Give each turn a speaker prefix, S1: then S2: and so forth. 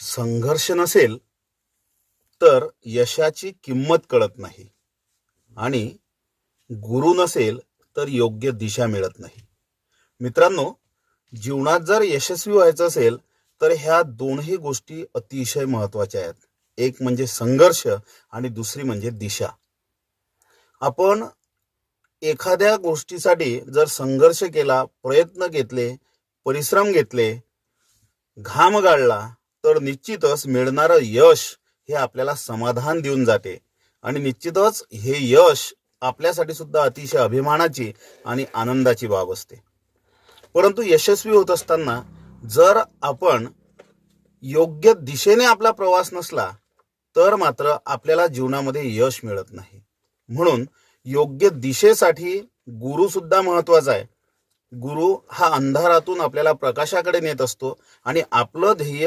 S1: संघर्ष नसेल तर यशाची किंमत कळत नाही. आणि गुरु नसेल तर योग्य दिशा मिळत नाही. मित्रांनो जीवनात जर यशस्वी व्हायचं असेल तर ह्या दोनही गोष्टी अतिशय महत्त्वाच्या आहेत. एक म्हणजे संघर्ष आणि दुसरी म्हणजे दिशा. आपण एखाद्या गोष्टीसाठी जर संघर्ष केला प्रयत्न घेतले परिश्रम घेतले घाम गाळला तर निश्चितच मिळणारं यश हे आपल्याला समाधान देऊन जाते. आणि निश्चितच हे यश आपल्यासाठी सुद्धा अतिशय अभिमानाची आणि आनंदाची बाब असते. परंतु यशस्वी होत असताना जर आपण योग्य दिशेने आपला प्रवास नसला तर मात्र आपल्याला जीवनामध्ये यश मिळत नाही. म्हणून योग्य दिशेसाठी गुरु सुद्धा महत्त्वाचा आहे. गुरु हा अंधारातून आपल्याला प्रकाशाकडे नेत असतो आणि आपलं ध्येय